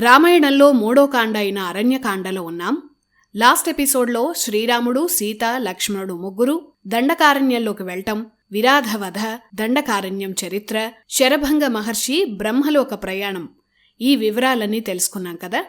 రామాయణంలో మూడో కాండ అయిన అరణ్యకాండలో ఉన్నాం. లాస్ట్ ఎపిసోడ్లో శ్రీరాముడు సీత లక్ష్మణుడు ముగ్గురు దండకారణ్యంలోకి వెళ్ళటం విరాధవధ దండకారణ్యం చరిత్ర శరభంగ మహర్షి బ్రహ్మలోక ప్రయాణం ఈ వివరాలన్నీ తెలుసుకున్నాం కదా?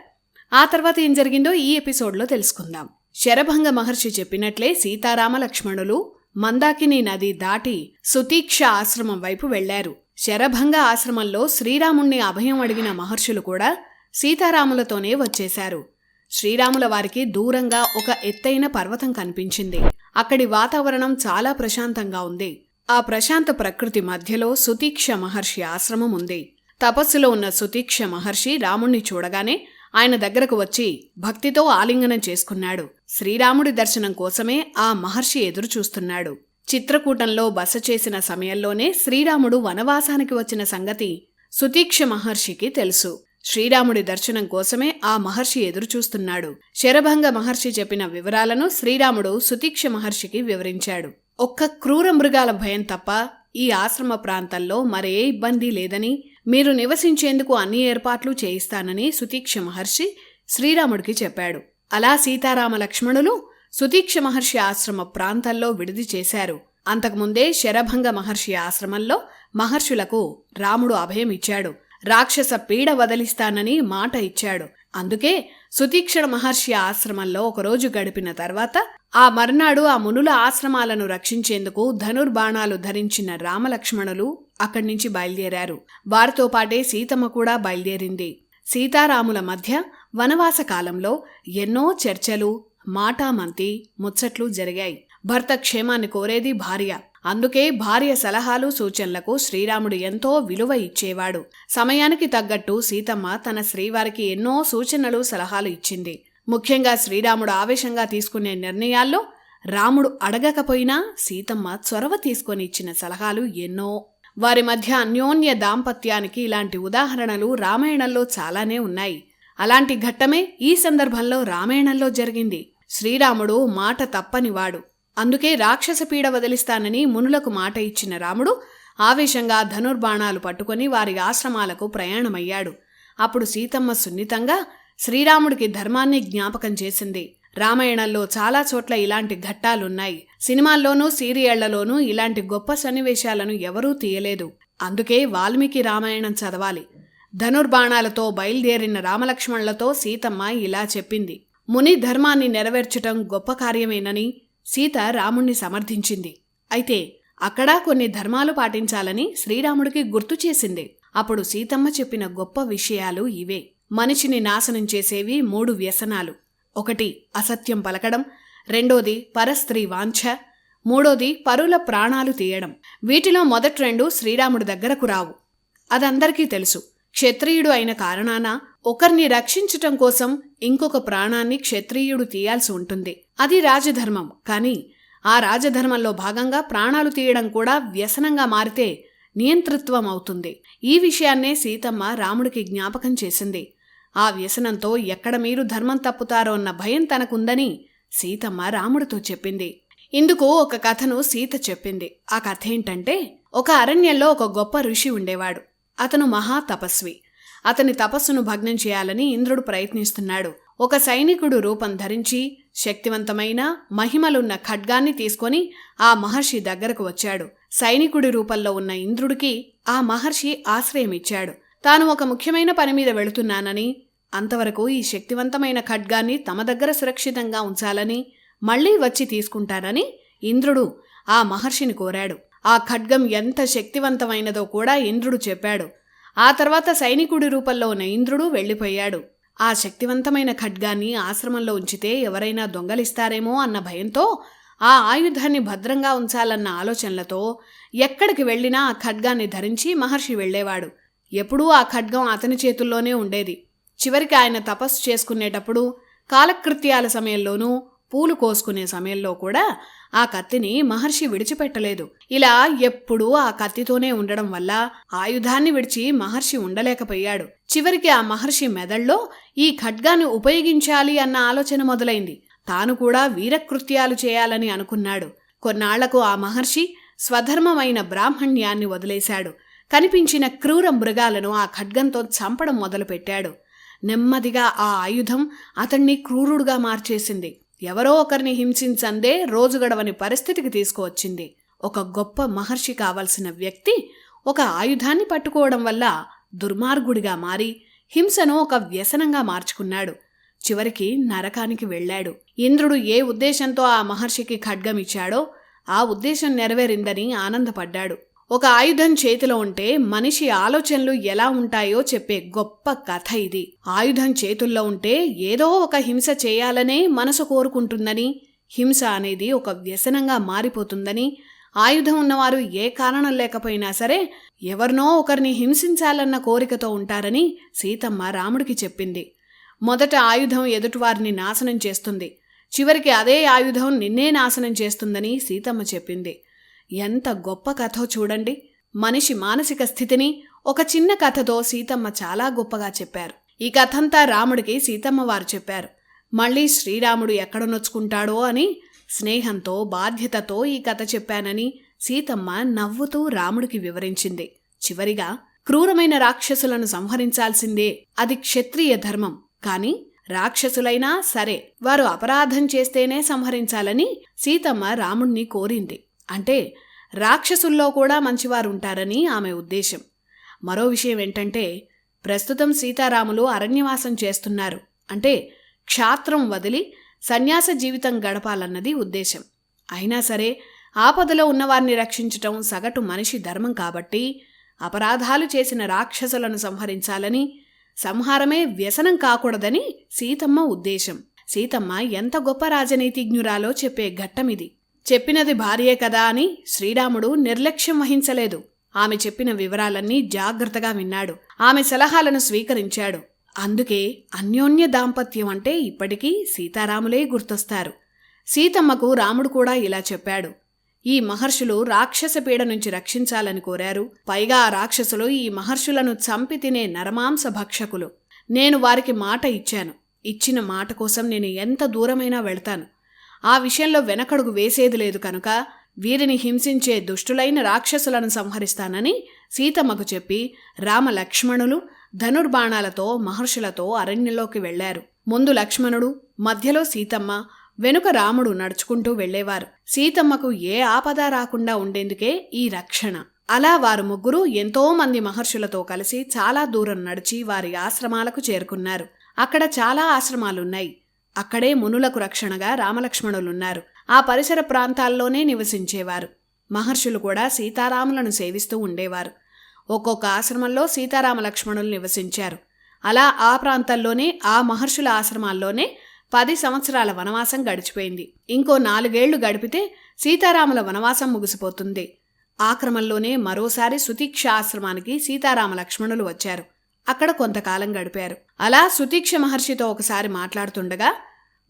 ఆ తర్వాత ఏం జరిగిందో ఈ ఎపిసోడ్లో తెలుసుకుందాం. శరభంగ మహర్షి చెప్పినట్లే సీతారామ లక్ష్మణులు మందాకిని నది దాటి సుతీక్ష ఆశ్రమం వైపు వెళ్ళారు. శరభంగ ఆశ్రమంలో శ్రీరాముణ్ణి అభయం అడిగిన మహర్షులు కూడా సీతారాములతోనే వచ్చేశారు. శ్రీరాముల వారికి దూరంగా ఒక ఎత్తైన పర్వతం కనిపించింది. అక్కడి వాతావరణం చాలా ప్రశాంతంగా ఉంది. ఆ ప్రశాంత ప్రకృతి మధ్యలో సుతీక్ష మహర్షి ఆశ్రమం ఉంది. తపస్సులో ఉన్న సుతీక్ష మహర్షి రాముణ్ణి చూడగానే ఆయన దగ్గరకు వచ్చి భక్తితో ఆలింగనం చేసుకున్నాడు. శ్రీరాముడి దర్శనం కోసమే ఆ మహర్షి ఎదురు చూస్తున్నాడు చిత్రకూటంలో బస చేసిన సమయంలోనే శ్రీరాముడు వనవాసానికి వచ్చిన సంగతి సుతీక్ష మహర్షికి తెలుసు. శ్రీరాముడి దర్శనం కోసమే ఆ మహర్షి ఎదురుచూస్తున్నాడు. శరభంగ మహర్షి చెప్పిన వివరాలను శ్రీరాముడు సుతీక్ష మహర్షికి వివరించాడు. ఒక్క క్రూర మృగాల భయం తప్ప ఈ ఆశ్రమ ప్రాంతంలో మరే ఇబ్బంది లేదని మీరు నివసించేందుకు అన్ని ఏర్పాట్లు చేయిస్తానని సుతీక్ష మహర్షి శ్రీరాముడికి చెప్పాడు. అలా సీతారామ లక్ష్మణులు సుతీక్ష మహర్షి ఆశ్రమ ప్రాంతాల్లో విడిది చేశారు. అంతకుముందే శరభంగ మహర్షి ఆశ్రమంలో మహర్షులకు రాముడు అభయం ఇచ్చాడు రాక్షస పీడ వదిలిస్తానని మాట ఇచ్చాడు. అందుకే సుతీక్షణ మహర్షి ఆశ్రమంలో ఒకరోజు గడిపిన తర్వాత ఆ మర్నాడు ఆ మునుల ఆశ్రమాలను రక్షించేందుకు ధనుర్బాణాలు ధరించిన రామలక్ష్మణులు అక్కడి నుంచి బయలుదేరారు. వారితో పాటే సీతమ్మ కూడా బయలుదేరింది. సీతారాముల మధ్య వనవాస కాలంలో ఎన్నో చర్చలు మాటామంతి ముచ్చట్లు జరిగాయి. భర్త క్షేమాన్ని కోరేది భార్య. అందుకే భార్య సలహాలు సూచనలకు శ్రీరాముడు ఎంతో విలువ ఇచ్చేవాడు. సమయానికి తగ్గట్టు సీతమ్మ తన శ్రీవారికి ఎన్నో సూచనలు సలహాలు ఇచ్చింది. ముఖ్యంగా శ్రీరాముడు ఆవేశంగా తీసుకునే నిర్ణయాల్లో రాముడు అడగకపోయినా సీతమ్మ చొరవ తీసుకొని ఇచ్చిన సలహాలు ఎన్నో. వారి మధ్య అన్యోన్య దాంపత్యానికి ఇలాంటి ఉదాహరణలు రామాయణంలో చాలానే ఉన్నాయి. అలాంటి ఘట్టమే ఈ సందర్భంలో రామాయణంలో జరిగింది. శ్రీరాముడు మాట తప్పనివాడు. అందుకే రాక్షస పీడ వదిలిస్తానని మునులకు మాట ఇచ్చిన రాముడు ఆవేశంగా ధనుర్బాణాలు పట్టుకొని వారి ఆశ్రమాలకు ప్రయాణమయ్యాడు. అప్పుడు సీతమ్మ సున్నితంగా శ్రీరాముడికి ధర్మాన్ని జ్ఞాపకం చేసింది. రామాయణంలో చాలా చోట్ల ఇలాంటి ఘట్టాలున్నాయి. సినిమాల్లోనూ సీరియళ్ళలోనూ ఇలాంటి గొప్ప సన్నివేశాలను ఎవరూ తీయలేదు. అందుకే వాల్మీకి రామాయణం చదవాలి. ధనుర్బాణాలతో బయలుదేరిన రామలక్ష్మణులతో సీతమ్మ ఇలా చెప్పింది. ముని ధర్మాన్ని నెరవేర్చటం గొప్ప కార్యమేనని సీత రాముణ్ణి సమర్థించింది. అయితే అక్కడా కొన్ని ధర్మాలు పాటించాలని శ్రీరాముడికి గుర్తు చేసింది. అప్పుడు సీతమ్మ చెప్పిన గొప్ప విషయాలు ఇవే. మనిషిని నాశనం చేసేవి మూడు వ్యసనాలు. ఒకటి అసత్యం పలకడం. రెండోది పరస్త్రీ వాంఛ. మూడోది పరుల ప్రాణాలు తీయడం. వీటిలో మొదటి రెండు శ్రీరాముడి దగ్గరకు రావు. అదందరికీ తెలుసు. క్షత్రియుడు అయిన కారణాన ఒకరిని రక్షించటం కోసం ఇంకొక ప్రాణాన్ని క్షత్రియుడు తీయాల్సి ఉంటుంది. అది రాజధర్మం. కానీ ఆ రాజధర్మంలో భాగంగా ప్రాణాలు తీయడం కూడా వ్యసనంగా మారితే నియంతృత్వం అవుతుంది. ఈ విషయాన్నే సీతమ్మ రాముడికి జ్ఞాపకం చేసింది. ఆ వ్యసనంతో ఎక్కడ మీరు ధర్మం తప్పుతారో అన్న భయం తనకుందని సీతమ్మ రాముడితో చెప్పింది. ఇందుకు ఒక కథను సీత చెప్పింది. ఆ కథ ఏంటంటే ఒక అరణ్యంలో ఒక గొప్ప ఋషి ఉండేవాడు. అతను మహా తపస్వి. అతని తపస్సును భగ్నం చేయాలని ఇంద్రుడు ప్రయత్నిస్తున్నాడు. ఒక సైనికుడు రూపం ధరించి శక్తివంతమైన మహిమలున్న ఖడ్గాన్ని తీసుకొని ఆ మహర్షి దగ్గరకు వచ్చాడు. సైనికుడి రూపంలో ఉన్న ఇంద్రుడికి ఆ మహర్షి ఆశ్రయమిచ్చాడు. తాను ఒక ముఖ్యమైన పని మీద వెళుతున్నానని అంతవరకు ఈ శక్తివంతమైన ఖడ్గాన్ని తమ దగ్గర సురక్షితంగా ఉంచాలని మళ్ళీ వచ్చి తీసుకుంటానని ఇంద్రుడు ఆ మహర్షిని కోరాడు. ఆ ఖడ్గం ఎంత శక్తివంతమైనదో కూడా ఇంద్రుడు చెప్పాడు. ఆ తర్వాత సైనికుడి రూపంలో ఉన్న ఇంద్రుడు వెళ్ళిపోయాడు. ఆ శక్తివంతమైన ఖడ్గాన్ని ఆశ్రమంలో ఉంచితే ఎవరైనా దొంగలిస్తారేమో అన్న భయంతో ఆ ఆయుధాన్ని భద్రంగా ఉంచాలన్న ఆలోచనలతో ఎక్కడికి వెళ్ళినా ఆ ఖడ్గాన్ని ధరించి మహర్షి వెళ్ళేవాడు. ఎప్పుడూ ఆ ఖడ్గం అతని చేతుల్లోనే ఉండేది. చివరికి ఆయన తపస్సు చేసుకునేటప్పుడు కాలకృత్యాల సమయంలోనూ పూలు కోసుకునే సమయంలో కూడా ఆ కత్తిని మహర్షి విడిచిపెట్టలేదు. ఇలా ఎప్పుడూ ఆ కత్తితోనే ఉండడం వల్ల ఆయుధాన్ని విడిచి మహర్షి ఉండలేకపోయాడు. చివరికి ఆ మహర్షి మెదళ్ళలో ఈ ఖడ్గాన్ని ఉపయోగించాలి అన్న ఆలోచన మొదలైంది. తాను కూడా వీరకృత్యాలు చేయాలని అనుకున్నాడు. కొన్నాళ్ళకు ఆ మహర్షి స్వధర్మమైన బ్రాహ్మణ్యాన్ని వదిలేశాడు. కనిపించిన క్రూర మృగాలను ఆ ఖడ్గంతో చంపడం మొదలుపెట్టాడు. నెమ్మదిగా ఆ ఆయుధం అతన్ని క్రూరుడుగా మార్చేసింది. ఎవరో ఒకరిని హింసించందే రోజు గడవని పరిస్థితికి తీసుకువచ్చింది. ఒక గొప్ప మహర్షి కావలసిన వ్యక్తి ఒక ఆయుధాన్ని పట్టుకోవడం వల్ల దుర్మార్గుడిగా మారి హింసను ఒక వ్యసనంగా మార్చుకున్నాడు. చివరికి నరకానికి వెళ్ళాడు. ఇంద్రుడు ఏ ఉద్దేశంతో ఆ మహర్షికి ఖడ్గమిచ్చాడో ఆ ఉద్దేశం నెరవేరిందని ఆనందపడ్డాడు. ఒక ఆయుధం చేతిలో ఉంటే మనిషి ఆలోచనలు ఎలా ఉంటాయో చెప్పే గొప్ప కథ ఇది. ఆయుధం చేతుల్లో ఉంటే ఏదో ఒక హింస చేయాలనే మనసు కోరుకుంటుందని హింస అనేది ఒక వ్యసనంగా మారిపోతుందని ఆయుధం ఉన్నవారు ఏ కారణం లేకపోయినా సరే ఎవరినో ఒకరిని హింసించాలన్న కోరికతో ఉంటారని సీతమ్మ రాముడికి చెప్పింది. మొదట ఆయుధం ఎదుటివారిని నాశనం చేస్తుంది. చివరికి అదే ఆయుధం నిన్నే నాశనం చేస్తుందని సీతమ్మ చెప్పింది. ఎంత గొప్ప కథో చూడండి. మనిషి మానసిక స్థితిని ఒక చిన్న కథతో సీతమ్మ చాలా గొప్పగా చెప్పారు. ఈ కథంతా రాముడికి సీతమ్మ వారు చెప్పారు. మళ్ళీ శ్రీరాముడు ఎక్కడ నొచ్చుకుంటాడో అని స్నేహంతో బాధ్యతతో ఈ కథ చెప్పానని సీతమ్మ నవ్వుతూ రాముడికి వివరించింది. చివరిగా క్రూరమైన రాక్షసులను సంహరించాల్సిందే అది క్షత్రియ ధర్మం. కాని రాక్షసులైనా సరే వారు అపరాధం చేస్తేనే సంహరించాలని సీతమ్మ రాముణ్ణి కోరింది. అంటే రాక్షసుల్లో కూడా మంచివారు ఉంటారని ఆమె ఉద్దేశం. మరో విషయం ఏంటంటే ప్రస్తుతం సీతారాములు అరణ్యవాసం చేస్తున్నారు. అంటే క్షాత్రం వదిలి సన్యాస జీవితం గడపాలన్నది ఉద్దేశం. అయినా సరే ఆపదలో ఉన్నవారిని రక్షించటం సగటు మనిషి ధర్మం కాబట్టి అపరాధాలు చేసిన రాక్షసులను సంహరించాలని సంహారమే వ్యసనం కాకూడదని సీతమ్మ ఉద్దేశం. సీతమ్మ ఎంత గొప్ప రాజనీతిజ్ఞురాలో చెప్పే ఘట్టమిది. చెప్పినది భార్యే కదా అని శ్రీరాముడు నిర్లక్ష్యం వహించలేదు. ఆమె చెప్పిన వివరాలన్నీ జాగ్రత్తగా విన్నాడు. ఆమె సలహాలను స్వీకరించాడు. అందుకే అన్యోన్య దాంపత్యం అంటే ఇప్పటికీ సీతారాములే గుర్తొస్తారు. సీతమ్మకు రాముడు కూడా ఇలా చెప్పాడు. ఈ మహర్షులు రాక్షస పీడ నుంచి రక్షించాలని కోరారు. పైగా ఆ రాక్షసులు ఈ మహర్షులను చంపి తినే నరమాంస భక్షకులు. నేను వారికి మాట ఇచ్చాను. ఇచ్చిన మాట కోసం నేను ఎంత దూరమైనా వెళ్తాను. ఆ విషయంలో వెనకడుగు వేసేది లేదు కనుక వీరిని హింసించే దుష్టులైన రాక్షసులను సంహరిస్తానని సీతమ్మకు చెప్పి రామ లక్ష్మణులు ధనుర్బాణాలతో మహర్షులతో అరణ్యంలోకి వెళ్ళారు ముందు లక్ష్మణుడు మధ్యలో సీతమ్మ వెనుక రాముడు నడుచుకుంటూ వెళ్ళేవారు సీతమ్మకు ఏ ఆపద రాకుండా ఉండేందుకే ఈ రక్షణ. అలా వారు ముగ్గురు ఎంతో మంది మహర్షులతో కలిసి చాలా దూరం నడిచి వారి ఆశ్రమాలకు చేరుకున్నారు. అక్కడ చాలా ఆశ్రమాలున్నాయి. అక్కడే మునులకు రక్షణగా రామలక్ష్మణులున్నారు. ఆ పరిసర ప్రాంతాల్లోనే నివసించేవారు. మహర్షులు కూడా సీతారాములను సేవిస్తూ ఉండేవారు. ఒక్కొక్క ఆశ్రమంలో సీతారామ లక్ష్మణులు నివసించారు. అలా ఆ ప్రాంతాల్లోనే ఆ మహర్షుల ఆశ్రమాల్లోనే పది సంవత్సరాల వనవాసం గడిచిపోయింది. ఇంకో నాలుగేళ్ళు గడిపితే సీతారాముల వనవాసం ముగిసిపోతుంది. ఆ క్రమంలోనే మరోసారి సుతీక్ష ఆశ్రమానికి సీతారామ లక్ష్మణులు వచ్చారు. అక్కడ కొంతకాలం గడిపారు. అలా సుతీక్ష మహర్షితో ఒకసారి మాట్లాడుతుండగా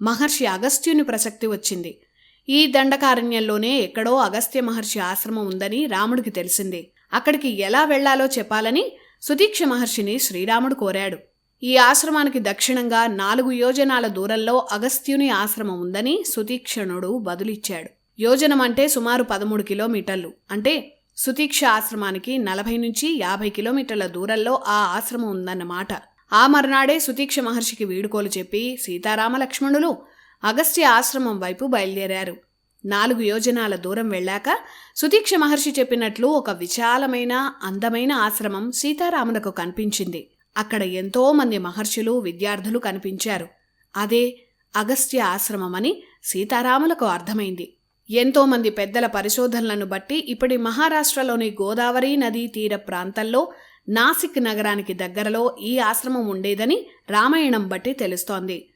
మహర్షి అగస్త్యుని ప్రసక్తి వచ్చింది. ఈ దండకారణ్యంలోనే ఎక్కడో అగస్త్య మహర్షి ఆశ్రమం ఉందని రాముడికి తెలిసింది. అక్కడికి ఎలా వెళ్ళాలో చెప్పాలని సుతీక్ష మహర్షిని శ్రీరాముడు కోరాడు. ఈ ఆశ్రమానికి దక్షిణంగా నాలుగు యోజనాల దూరంలో అగస్త్యుని ఆశ్రమం ఉందని సుతీక్షణుడు బదులిచ్చాడు. యోజనం అంటే సుమారు పదమూడు కిలోమీటర్లు. అంటే సుతీక్ష ఆశ్రమానికి నలభై నుంచి యాభై కిలోమీటర్ల దూరంలో ఆ ఆశ్రమం ఉందన్నమాట. ఆ మర్నాడే సుతీక్ష మహర్షికి వీడుకోలు చెప్పి సీతారామ లక్ష్మణులు అగస్త్య ఆశ్రమం వైపు బయలుదేరారు. నాలుగు యోజనాల దూరం వెళ్ళాక సుతీక్ష మహర్షి చెప్పినట్లు ఒక విశాలమైన అందమైన ఆశ్రమం సీతారాములకు కనిపించింది. అక్కడ ఎంతో మంది మహర్షులు విద్యార్థులు కనిపించారు. అదే అగస్త్య ఆశ్రమమని సీతారాములకు అర్థమైంది. ఎంతోమంది పెద్దల పరిశోధనలను బట్టి ఇప్పటి మహారాష్ట్రలోని గోదావరి నదీ తీర ప్రాంతంలో నాసిక్ నగరానికి దగ్గరలో ఈ ఆశ్రమం ఉండేదని రామాయణం బట్టి తెలుస్తోంది.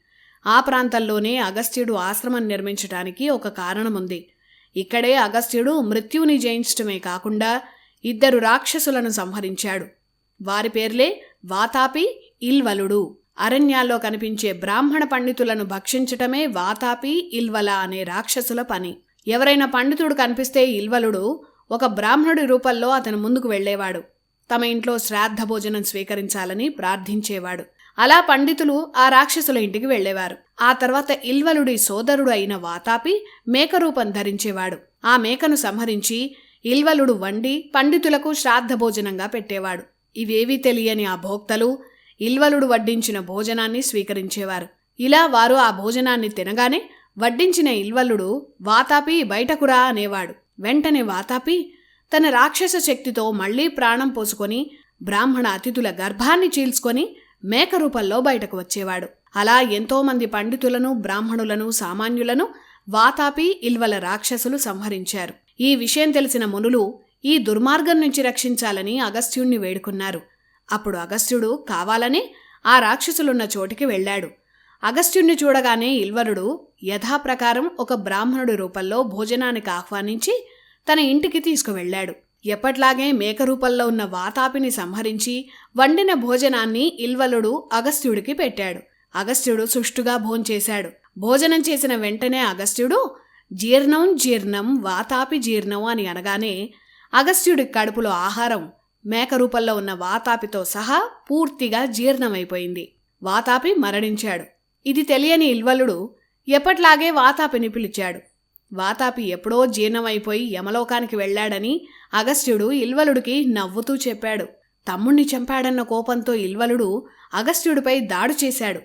ఆ ప్రాంతంలోనే అగస్త్యుడు ఆశ్రమం నిర్మించటానికి ఒక కారణముంది. ఇక్కడే అగస్త్యుడు మృత్యువుని జయించటమే కాకుండా ఇద్దరు రాక్షసులను సంహరించాడు. వారి పేర్లే వాతాపి ఇల్వలుడు. అరణ్యాల్లో కనిపించే బ్రాహ్మణ పండితులను భక్షించటమే వాతాపి ఇల్వల అనే రాక్షసుల పని. ఎవరైనా పండితుడు కనిపిస్తే ఇల్వలుడు ఒక బ్రాహ్మణుడి రూపంలో అతను ముందుకు వెళ్ళేవాడు తమ ఇంట్లో శ్రాద్ధ భోజనం స్వీకరించాలని ప్రార్థించేవాడు. అలా పండితులు ఆ రాక్షసుల ఇంటికి వెళ్ళేవారు ఆ తర్వాత ఇల్వలుడి సోదరుడు అయిన వాతాపి మేకరూపం ధరించేవాడు. ఆ మేకను సంహరించి ఇల్వలుడు వండి పండితులకు శ్రాద్ధ భోజనంగా పెట్టేవాడు. ఇవేవీ తెలియని ఆ భోక్తలు ఇల్వలుడు వడ్డించిన భోజనాన్ని స్వీకరించేవారు. ఇలా వారు ఆ భోజనాన్ని తినగానే వడ్డించిన ఇల్వలుడు వాతాపి బయటకురా అనేవాడు. వెంటనే వాతాపి తన రాక్షస శక్తితో మళ్ళీ ప్రాణం పోసుకొని బ్రాహ్మణ అతిథుల గర్భాన్ని చీల్చుకొని మేక రూపంలో బయటకు వచ్చేవాడు. అలా ఎంతోమంది పండితులను బ్రాహ్మణులను సామాన్యులను వాతాపి ఇల్వల రాక్షసులు సంహరించారు. ఈ విషయం తెలిసిన మునులు ఈ దుర్మార్గం నుంచి రక్షించాలని అగస్త్యుణ్ణి వేడుకున్నారు. అప్పుడు అగస్త్యుడు కావాలని ఆ రాక్షసులున్న చోటికి వెళ్ళాడు. అగస్త్యుణ్ణి చూడగానే ఇల్వరుడు యథాప్రకారం ఒక బ్రాహ్మణుడి రూపంలో భోజనానికి ఆహ్వానించి తన ఇంటికి తీసుకువెళ్ళాడు. ఎప్పట్లాగే మేక రూపంలో ఉన్న వాతాపిని సంహరించి వండిన భోజనాన్ని ఇల్వలుడు అగస్త్యుడికి పెట్టాడు. అగస్త్యుడు సుష్టుగా భోంచేశాడు. భోజనం చేసిన వెంటనే అగస్త్యుడు జీర్ణం జీర్ణం వాతాపి జీర్ణం అని అనగానే అగస్త్యుడి కడుపులో ఆహారం మేక రూపంలో ఉన్న వాతాపితో సహా పూర్తిగా జీర్ణమైపోయింది. వాతాపి మరణించాడు. ఇది తెలియని ఇల్వలుడు ఎప్పట్లాగే వాతాపిని పిలిచాడు. వాతాపి ఎప్పుడో జీర్ణమైపోయి యమలోకానికి వెళ్ళాడని అగస్త్యుడు ఇల్వలుడికి నవ్వుతూ చెప్పాడు. తమ్ముణ్ణి చంపాడన్న కోపంతో ఇల్వలుడు అగస్త్యుడిపై దాడు చేశాడు.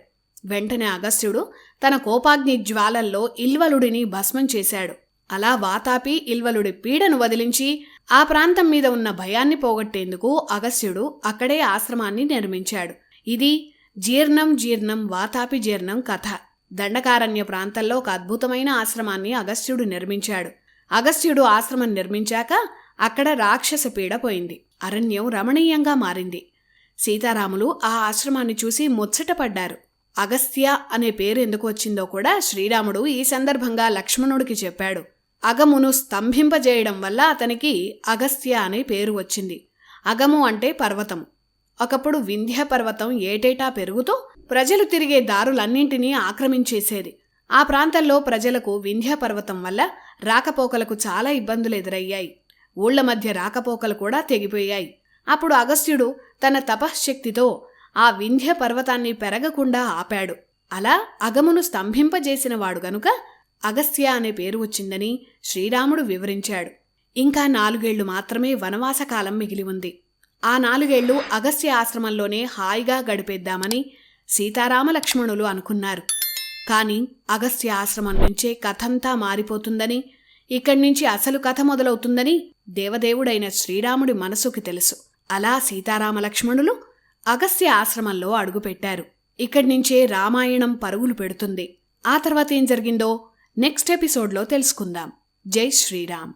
వెంటనే అగస్త్యుడు తన కోపాగ్ని జ్వాలల్లో ఇల్వలుడిని భస్మం చేశాడు. అలా వాతాపి ఇల్వలుడి పీడను వదిలించి ఆ ప్రాంతం మీద ఉన్న భయాన్ని పోగొట్టేందుకు అగస్త్యుడు అక్కడే ఆశ్రమాన్ని నిర్మించాడు. ఇది జీర్ణం జీర్ణం వాతాపి జీర్ణం కథ. దండకారణ్య ప్రాంతంలో ఒక అద్భుతమైన ఆశ్రమాన్ని అగస్త్యుడు నిర్మించాడు. అగస్త్యుడు ఆశ్రమం నిర్మించాక అక్కడ రాక్షస పీడ పోయింది. అరణ్యం రమణీయంగా మారింది. సీతారాములు ఆ ఆశ్రమాన్ని చూసి ముచ్చటపడ్డారు అగస్త్య అనే పేరు ఎందుకు వచ్చిందో కూడా శ్రీరాముడు ఈ సందర్భంగా లక్ష్మణుడికి చెప్పాడు. అగమును స్తంభింపజేయడం వల్ల అతనికి అగస్త్య అనే పేరు వచ్చింది. అగము అంటే పర్వతం ఒకప్పుడు వింధ్య పర్వతం ఏటేటా పెరుగుతూ ప్రజలు తిరిగే దారులన్నింటినీ ఆక్రమించేసేది. ఆ ప్రాంతంలో ప్రజలకు వింధ్య పర్వతం వల్ల రాకపోకలకు చాలా ఇబ్బందులు ఎదురయ్యాయి. ఊళ్ళ మధ్య రాకపోకలు కూడా తెగిపోయాయి. అప్పుడు అగస్త్యుడు తన తపశ్శక్తితో ఆ వింధ్య పర్వతాన్ని పెరగకుండా ఆపాడు. అలా అగమును స్తంభింపజేసినవాడు గనుక అగస్త్య అనే పేరు వచ్చిందని శ్రీరాముడు వివరించాడు. ఇంకా నాలుగేళ్ళు మాత్రమే వనవాసకాలం మిగిలి ఉంది. ఆ నాలుగేళ్ళు అగస్త్య ఆశ్రమంలోనే హాయిగా గడిపేద్దామని సీతారామ లక్ష్మణులు అనుకున్నారు. కాని అగస్త్య ఆశ్రమం నుంచే కథంతా మారిపోతుందని ఇక్కడి నుంచి అసలు కథ మొదలవుతుందని దేవదేవుడైన శ్రీరాముడి మనసుకి తెలుసు. అలా సీతారామ లక్ష్మణులు అగస్త్య ఆశ్రమంలో అడుగుపెట్టారు. ఇక్కడి నుంచే రామాయణం పరుగులు పెడుతుంది. ఆ తర్వాత ఏం జరిగిందో నెక్స్ట్ ఎపిసోడ్లో తెలుసుకుందాం. జై శ్రీరామ్.